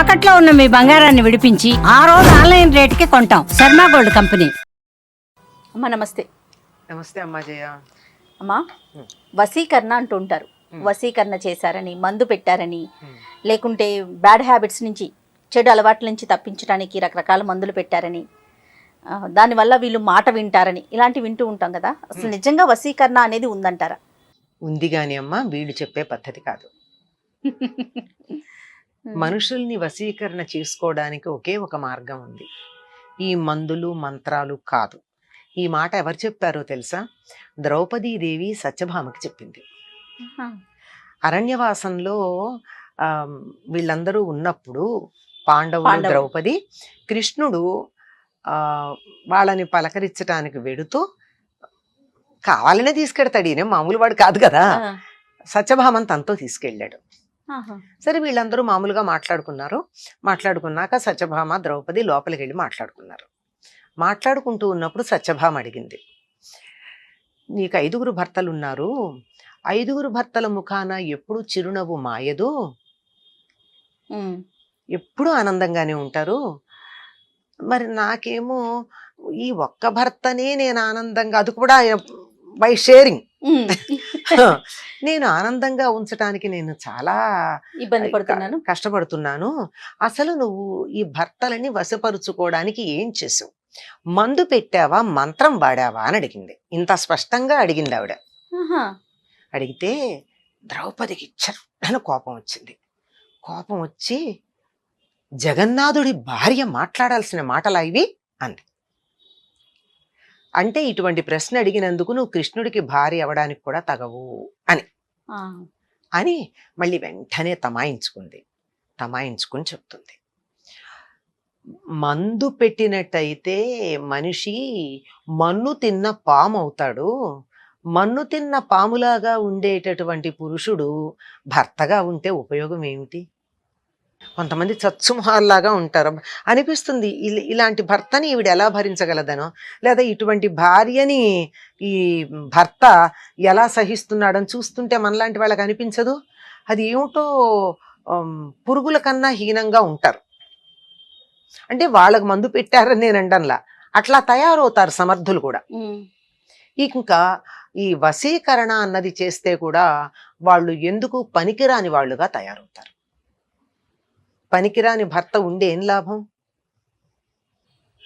తాకట్లో ఉన్న మీ బంగారాన్ని విడిపించి ఆ రోజు ఆన్లైన్ రేటుకి కొంటాం. Sharma gold company. అమ్మ నమస్తే. నమస్తే అమ్మా జయ. అమ్మా వసీకరణ అంటూ ఉంటారు వసీకరణ చేశారని మందు పెట్టారని. లేకుంటే బ్యాడ్ హ్యాబిట్స్ నుంచి చెడు అలవాట్ల నుంచి తప్పించడానికి రకరకాల మందులు పెట్టారని. దానివల్ల వీళ్ళు మాట వింటారని. ఇలాంటివి వింటూ ఉంటాం కదా. అసలు నిజంగా వసీకరణ అనేది ఉందంటారా? ఉంది గాని అమ్మా వీళ్ళు చెప్పే పద్ధతి కాదు. మనుషుల్ని వశీకరణ చేసుకోవడానికి ఒకే ఒక మార్గం ఉంది ఈ మందులు మంత్రాలు కాదు ఈ మాట ఎవరు చెప్పారో తెలుసా ద్రౌపదీదేవి సత్యభామకి చెప్పింది. అరణ్యవాసంలో ఆ, వీళ్ళందరూ ఉన్నప్పుడు పాండవులు. ద్రౌపది కృష్ణుడు ఆ, వాళ్ళని పలకరించడానికి వెడుతూ కావాలనే తీసుకెడతాడు ఈయన మామూలు వాడు కాదు కదా. సత్యభామన్ తనతో తీసుకెళ్ళాడు. సరే వీళ్ళందరూ మామూలుగా మాట్లాడుకున్నారు. మాట్లాడుకున్నాక సత్యభామ ద్రౌపది లోపలికి వెళ్ళి మాట్లాడుకున్నారు. మాట్లాడుకుంటూ ఉన్నప్పుడు సత్యభామ అడిగింది. నీకు ఐదుగురు భర్తలు ఉన్నారు ఐదుగురు భర్తల ముఖాన ఎప్పుడు చిరునవ్వు మాయదు. ఎప్పుడూ ఆనందంగానే ఉంటారు? మరి నాకేమో ఈ ఒక్క భర్తనే నేను ఆనందంగా అది కూడా బై షేరింగ్. నేను ఆనందంగా ఉంచడానికి నేను చాలా ఇబ్బంది పడుతున్నాను. కష్టపడుతున్నాను. అసలు నువ్వు ఈ భర్తలని వశపరుచుకోవడానికి ఏం చేసావు? మందు పెట్టావా? మంత్రం వాడావా? అని అడిగింది. ఇంత స్పష్టంగా అడిగింది ఆవిడ. అడిగితే ద్రౌపదికి చట్టన కోపం వచ్చింది. కోపం వచ్చి జగన్నాథుడి భార్య మాట్లాడాల్సిన మాటలా ఇవి? అంది. అంటే ఇటువంటి ప్రశ్న అడిగినందుకు నువ్వు కృష్ణుడికి భార్య అవ్వడానికి కూడా తగవు ఆ. అని మళ్ళీ వెంటనే తమాయించుకుంది. తమాయించుకుని చెప్తుంది. మందు పెట్టినట్టయితే మనిషి మన్ను తిన్న పాము అవుతాడు మన్ను తిన్న పాములాగా ఉండేటటువంటి పురుషుడు భర్తగా ఉంటే ఉపయోగం ఏమిటి? కొంతమంది చచ్చుమహాల్లాగా ఉంటారు. అనిపిస్తుంది ఇల- ఇలాంటి భర్తని ఈవిడ ఎలా భరించగలదనో? లేదా ఇటువంటి భార్యని ఈ భర్త ఎలా సహిస్తున్నాడని చూస్తుంటే మనలాంటి వాళ్ళకి అనిపించదు? అది ఏమిటో పురుగుల కన్నా హీనంగా ఉంటారు. అంటే వాళ్ళకు మందు పెట్టారని నేను అంటంలా అట్లా తయారవుతారు సమర్థులు కూడా. ఇంకా ఈ వశీకరణ అన్నది చేస్తే కూడా వాళ్ళు ఎందుకు పనికిరాని వాళ్ళుగా తయారవుతారు. పనికిరాని భర్త ఉండే ఏం లాభం?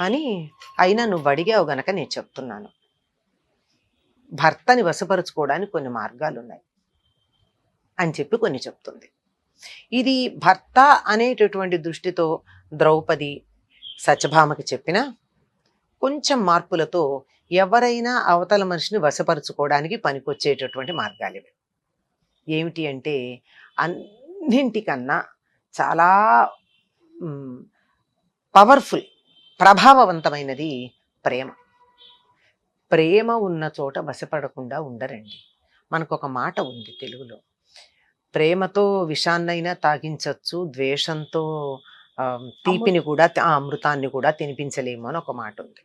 అని అయినా నువ్వు అడిగావు గనక నేను చెప్తున్నాను. భర్తని వశపరుచుకోవడానికి కొన్ని మార్గాలు ఉన్నాయి అని చెప్పి కొన్ని చెప్తుంది. ఇది భర్త అనేటటువంటి దృష్టితో ద్రౌపది సత్యభామకి చెప్పిన కొంచెం మార్పులతో ఎవరైనా అవతల మనిషిని వశపరుచుకోవడానికి పనికొచ్చేటటువంటి మార్గాలు ఇవి ఏమిటి అంటే అన్నింటికన్నా చాలా పవర్ఫుల్ ప్రభావవంతమైనది ప్రేమ. ప్రేమ ఉన్న చోట వశపడకుండా ఉండరండి. మనకు ఒక మాట ఉంది తెలుగులో. ప్రేమతో విషాన్నైనా తాగించవచ్చు ద్వేషంతో తీపిని కూడా ఆ అమృతాన్ని కూడా తినిపించలేము అని ఒక మాట ఉంది.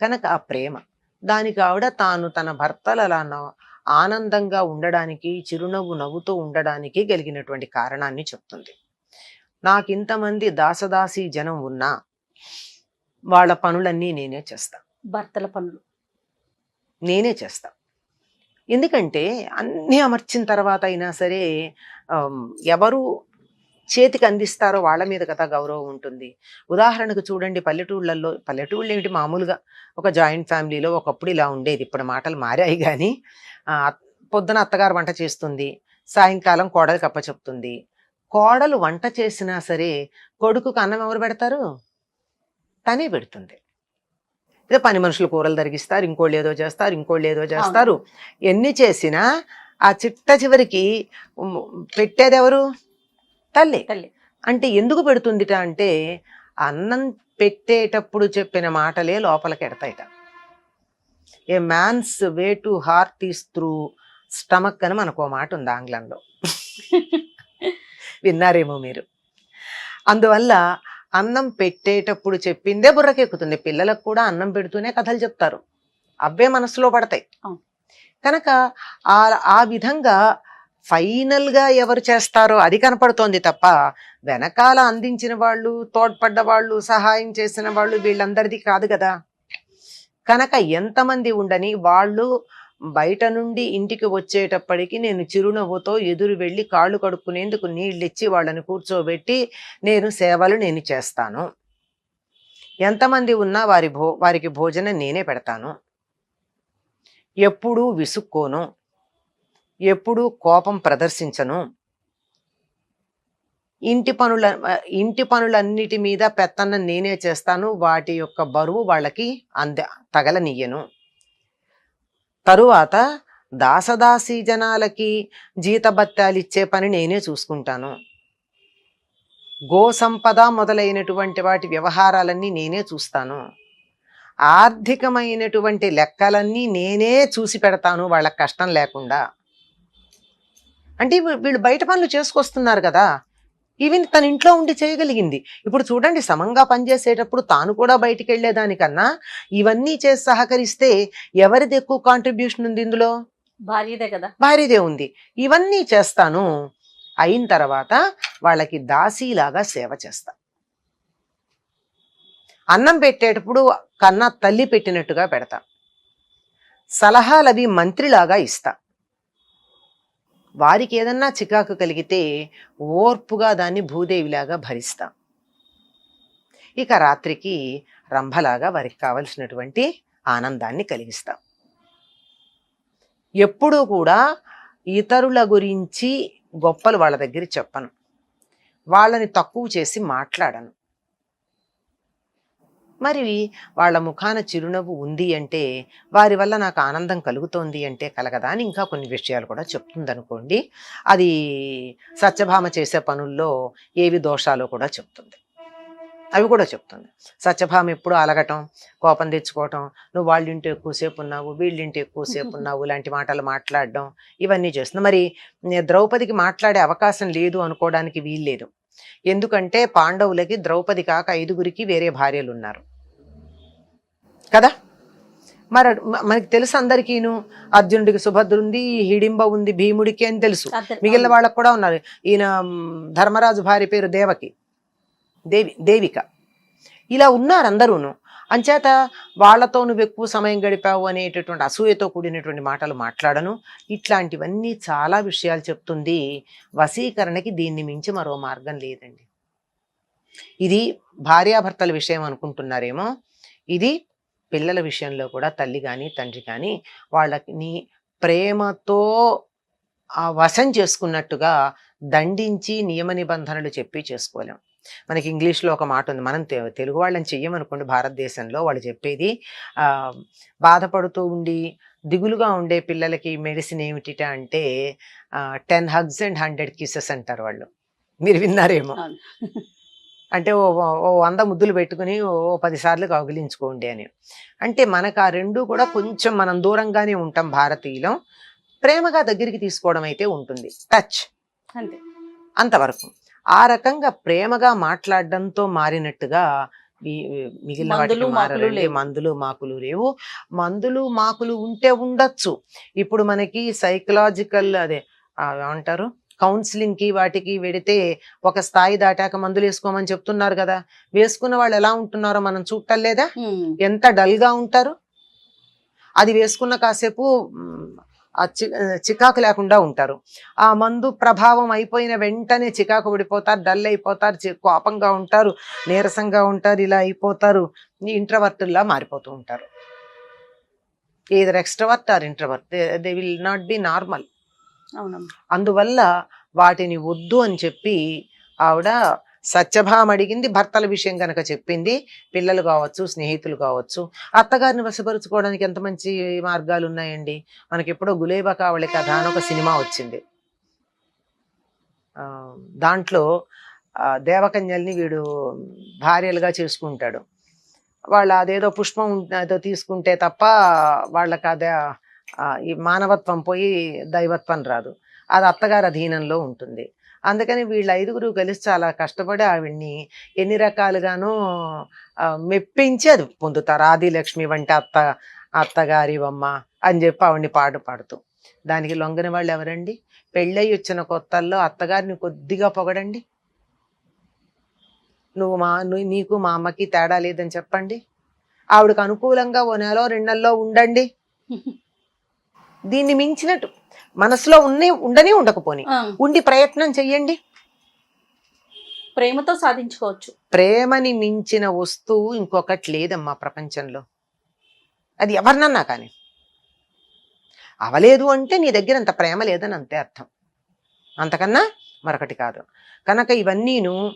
కనుక ఆ ప్రేమ దానికి ఆవిడ తాను తన భర్తలు అలా ఆనందంగా ఉండడానికి చిరునవ్వు నవ్వుతూ ఉండడానికి కలిగినటువంటి కారణాన్ని చెప్తుంది. నాకు ఇంతమంది దాసదాసి జనం ఉన్నా వాళ్ళ పనులన్నీ నేనే చేస్తా. భర్తల పనులు. నేనే చేస్తా. ఎందుకంటే అన్నీ అమర్చిన తర్వాత అయినా సరే ఎవరు చేతికి అందిస్తారో వాళ్ళ మీద కదా గౌరవం ఉంటుంది. ఉదాహరణకు చూడండి పల్లెటూళ్ళల్లో పల్లెటూళ్ళు ఏమిటి మామూలుగా ఒక జాయింట్ ఫ్యామిలీలో ఒకప్పుడు ఇలా ఉండేది. ఇప్పుడు మాటలు మారాయి కానీ పొద్దున అత్తగారు వంట చేస్తుంది సాయంకాలం కోడలికి అప్ప చెప్తుంది కోడలు వంట చేసినా సరే కొడుకుకు అన్నం ఎవరు పెడతారు? తనే పెడుతుంది. ఏదో పని మనుషులు కూరలు తరిగిస్తారు ఇంకోళ్ళు ఏదో చేస్తారు ఇంకోళ్ళు ఏదో చేస్తారు. ఎన్ని చేసినా ఆ చిట్ట చివరికి పెట్టేది ఎవరు? తల్లి. తల్లి. అంటే ఎందుకు పెడుతుందిట అంటే అన్నం పెట్టేటప్పుడు చెప్పిన మాటలే లోపలికి ఎడతాయిట. A man's way to heart is through stomach అని మనకు మాట ఉంది ఆంగ్లంలో. విన్నారేమో మీరు. అందువల్ల అన్నం పెట్టేటప్పుడు చెప్పిందే బుర్రకెక్కుతుంది. పిల్లలకు కూడా అన్నం పెడుతూనే కథలు చెప్తారు. అవే మనసులో పడతాయి. కనుక ఆ ఆ విధంగా ఫైనల్గా ఎవరు చేస్తారో అది కనపడుతోంది తప్ప వెనకాల అందించిన వాళ్ళు తోడ్పడ్డ వాళ్ళు సహాయం చేసిన వాళ్ళు వీళ్ళందరిది కాదు కదా. కనుక ఎంతమంది ఉండని వాళ్ళు బయట నుండి ఇంటికి వచ్చేటప్పటికి నేను చిరునవ్వుతో ఎదురు వెళ్ళి కాళ్ళు కడుక్కునేందుకు నీళ్ళు ఇచ్చి వాళ్ళని కూర్చోబెట్టి నేను సేవలు నేను చేస్తాను. ఎంతమంది ఉన్నా వారి భో వారికి భోజనం నేనే పెడతాను. ఎప్పుడూ విసుక్కోను. ఎప్పుడూ కోపం ప్రదర్శించను. ఇంటి పనుల ఇంటి పనులన్నిటి మీద పెత్తన్న నేనే చేస్తాను. వాటి యొక్క బరువు వాళ్ళకి అంద తగలనియ్యను తరువాత దాసదాసీ జనాలకి జీతభత్యాలు ఇచ్చే పని నేనే చూసుకుంటాను. గో సంపద మొదలైనటువంటి వాటి వ్యవహారాలన్నీ నేనే చూస్తాను. ఆర్థికమైనటువంటి లెక్కలన్నీ నేనే చూసి పెడతాను వాళ్ళకి కష్టం లేకుండా. అంటే వీళ్ళు బయట పనులు చేసుకొస్తున్నారు కదా. ఈవెన్ తన ఇంట్లో ఉండి చేయగలిగింది. ఇప్పుడు చూడండి సమంగా పనిచేసేటప్పుడు తాను కూడా బయటికి వెళ్ళేదానికన్నా ఇవన్నీ చేసి సహకరిస్తే ఎవరిది ఎక్కువ కాంట్రిబ్యూషన్ ఉంది ఇందులో? భార్యదే కదా. భారీదే ఉంది. ఇవన్నీ చేస్తాను. అయిన తర్వాత వాళ్ళకి దాసీలాగా సేవ చేస్తా. అన్నం పెట్టేటప్పుడు కన్నా తల్లి పెట్టినట్టుగా పెడతా. సలహాలు అవి మంత్రిలాగా ఇస్తా. వారికి ఏదన్నా చికాకు కలిగితే ఓర్పుగా దాన్ని భూదేవిలాగా భరిస్తాం. ఇక రాత్రికి రంభలాగా వారికి కావలసినటువంటి ఆనందాన్ని కలిగిస్తాం. ఎప్పుడూ కూడా ఇతరుల గురించి గొప్పలు వాళ్ళ దగ్గర చెప్పను. వాళ్ళని తక్కువ చేసి మాట్లాడను. మరి వాళ్ళ ముఖాన చిరునవ్వు ఉంది అంటే వారి వల్ల నాకు ఆనందం కలుగుతోంది అంటే కలగదా అని ఇంకా కొన్ని విషయాలు కూడా చెప్తుంది అనుకోండి అది సత్యభామ చేసే పనుల్లో ఏవి దోషాలు కూడా చెప్తుంది. అవి కూడా చెప్తుంది. సత్యభామ ఎప్పుడు అలగటం కోపం తెచ్చుకోవటం నువ్వు వాళ్ళ ఇంటి ఎక్కువసేపు ఉన్నావు వీళ్ళింటి ఎక్కువసేపు ఉన్నావు లాంటి మాటలు మాట్లాడడం ఇవన్నీ చేస్తుంది. మరి ద్రౌపదికి మాట్లాడే అవకాశం లేదు అనుకోవడానికి వీల్లేదు. ఎందుకంటే పాండవులకి ద్రౌపది కాక ఐదుగురికి వేరే భార్యలు ఉన్నారు కదా? మరి మనకి తెలుసు అందరికీను. అర్జునుడికి సుభద్ర ఉంది హిడింబ ఉంది భీముడికి అని తెలుసు. మిగిలిన వాళ్ళకు కూడా ఉన్నారు. ఈయన ధర్మరాజు భార్య పేరు దేవకి. దేవి దేవిక. ఇలా ఉన్నారు అందరూను అంచేత వాళ్ళతో నువ్వు ఎక్కువ సమయం గడిపావు అనేటటువంటి అసూయతో కూడినటువంటి మాటలు మాట్లాడను. ఇట్లాంటివన్నీ చాలా విషయాలు చెప్తుంది వశీకరణకి దీన్ని మించి మరో మార్గం లేదండి. ఇది భార్యాభర్తల విషయం అనుకుంటున్నారేమో. ఇది పిల్లల విషయంలో కూడా తల్లి కానీ తండ్రి కానీ వాళ్ళని ప్రేమతో వశం చేసుకున్నట్టుగా దండించి నియమ నిబంధనలు చెప్పి చేసుకోలేం. మనకి ఇంగ్లీష్లో ఒక మాట ఉంది. మనం తెలుగు వాళ్ళని చెయ్యమనుకోండి భారతదేశంలో వాళ్ళు చెప్పేది బాధపడుతూ ఉండి దిగులుగా ఉండే పిల్లలకి మెడిసిన్ ఏమిటిట అంటే ten hugs and hundred kisses అంటారు వాళ్ళు. మీరు విన్నారేమో. అంటే ఓ ఓ- వంద ముద్దులు పెట్టుకుని ఓ పది సార్లు కౌగిలించుకోండి అని. అంటే మనకు ఆ రెండు కూడా కొంచెం మనం దూరంగానే ఉంటాం భారతీయులం. ప్రేమగా దగ్గరికి తీసుకోవడం అయితే ఉంటుంది. టచ్. అంతే. అంతవరకు. ఆ రకంగా ప్రేమగా మాట్లాడడంతో మారినట్టుగా మిగిలిన వాటికి మందులు, మాకులు మారరండి. లేవు. మందులు మాకులు లేవు మందులు మాకులు ఉంటే ఉండొచ్చు ఇప్పుడు మనకి సైకలాజికల్ అదే ఏమంటారు కౌన్సిలింగ్కి వాటికి వెడితే ఒక స్థాయి దాటాక మందులు వేసుకోమని చెప్తున్నారు కదా వేసుకున్న వాళ్ళు ఎలా ఉంటున్నారో మనం చూడటం లేదా. ఎంత డల్గా ఉంటారు అది వేసుకున్న కాసేపు ఆ చి- చికాకు లేకుండా ఉంటారు. ఆ మందు ప్రభావం అయిపోయిన వెంటనే చికాకు పడిపోతారు డల్ అయిపోతారు కోపంగా ఉంటారు నీరసంగా ఉంటారు ఇలా అయిపోతారు ఇంట్రవర్టుల్లా మారిపోతూ ఉంటారు. Either extrovert or introvert they will not be normal అవునమ్మా. అందువల్ల వాటిని వద్దు అని చెప్పి ఆవిడ సత్యభామ అడిగింది భర్తల విషయం కనుక చెప్పింది పిల్లలు కావచ్చు స్నేహితులు కావచ్చు అత్తగారిని వశపరుచుకోవడానికి ఎంత మంచి మార్గాలు ఉన్నాయండి మనకి ఎప్పుడో గులేబా కావళి కథ అని ఒక సినిమా వచ్చింది. దాంట్లో దేవకన్యల్ని వీడు భార్యలుగా చేసుకుంటాడు. వాళ్ళ అదేదో పుష్పం ఏదో తీసుకుంటే తప్ప వాళ్ళకి అదే ఈ మానవత్వం పోయి దైవత్వం రాదు. అది అత్తగారి అధీనంలో ఉంటుంది. అందుకని వీళ్ళ ఐదుగురు కలిసి చాలా కష్టపడి ఆవిడ్ని ఎన్ని రకాలుగానో మెప్పించి అది పొందుతారు ఆదిలక్ష్మి వంటి అత్త అత్తగారి అమ్మ అని చెప్పి ఆవిడ్ని పాట పాడుతూ. దానికి లొంగని వాళ్ళు ఎవరండి? పెళ్ళయి వచ్చిన కొత్తల్లో అత్తగారిని కొద్దిగా పొగడండి. నువ్వు మా నీకు మా అమ్మకి తేడా లేదని చెప్పండి. ఆవిడకు అనుకూలంగా ఓ నెలలో రెండు నెలలో ఉండండి. దీన్ని మించినట్టు మనసులో ఉన్నే ఉండనే ఉండకపోని. ఉండి ప్రయత్నం చెయ్యండి. ప్రేమతో సాధించుకోవచ్చు. ప్రేమని మించిన వస్తువు ఇంకొకటి లేదమ్మా ప్రపంచంలో. అది ఎవరినన్నా కానీ. అవలేదు అంటే నీ దగ్గర అంత ప్రేమ లేదని అంతే అర్థం. అంతకన్నా మరొకటి కాదు. కనుక ఇవన్నీను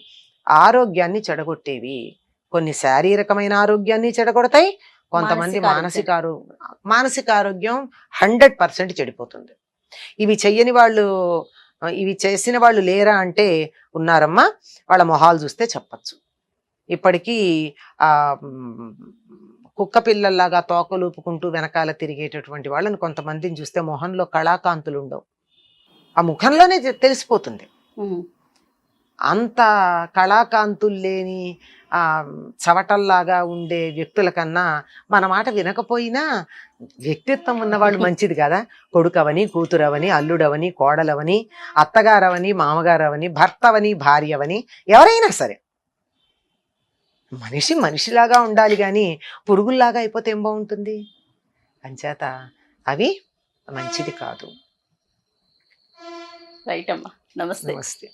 ఆరోగ్యాన్ని చెడగొట్టేవి. కొన్ని శారీరకమైన ఆరోగ్యాన్ని చెడగొడతాయి. కొంతమంది మానసిక మానసిక ఆరోగ్యం మానసిక ఆరోగ్యం హండ్రెడ్ పర్సెంట్ చెడిపోతుంది. ఇవి చెయ్యని వాళ్ళు ఇవి చేసిన వాళ్ళు లేరా అంటే ఉన్నారమ్మా. వాళ్ళ మొహాలు చూస్తే చెప్పచ్చు. ఇప్పటికీ ఆ కుక్క పిల్లల్లాగా తోకలూపుకుంటూ వెనకాల తిరిగేటటువంటి వాళ్ళని కొంతమందిని చూస్తే మొహంలో కళాకాంతులు ఉండవు ఆ ముఖంలోనే తెలిసిపోతుంది. అంత కళాకాంతులు లేని చవటల్లాగా ఉండే వ్యక్తుల కన్నా మన మాట వినకపోయినా వ్యక్తిత్వం ఉన్నవాళ్ళు మంచిది కదా. కొడుకవని కూతురవని అల్లుడవని కోడలవని అత్తగారవని మామగారవని భర్తవని భార్యవని ఎవరైనా సరే. మనిషి మనిషిలాగా ఉండాలి కానీ పురుగుల్లాగా అయిపోతే ఏం బాగుంటుంది? అంచేత అవి మంచిది కాదు. రైట్ అమ్మా. నమస్తే. నమస్తే.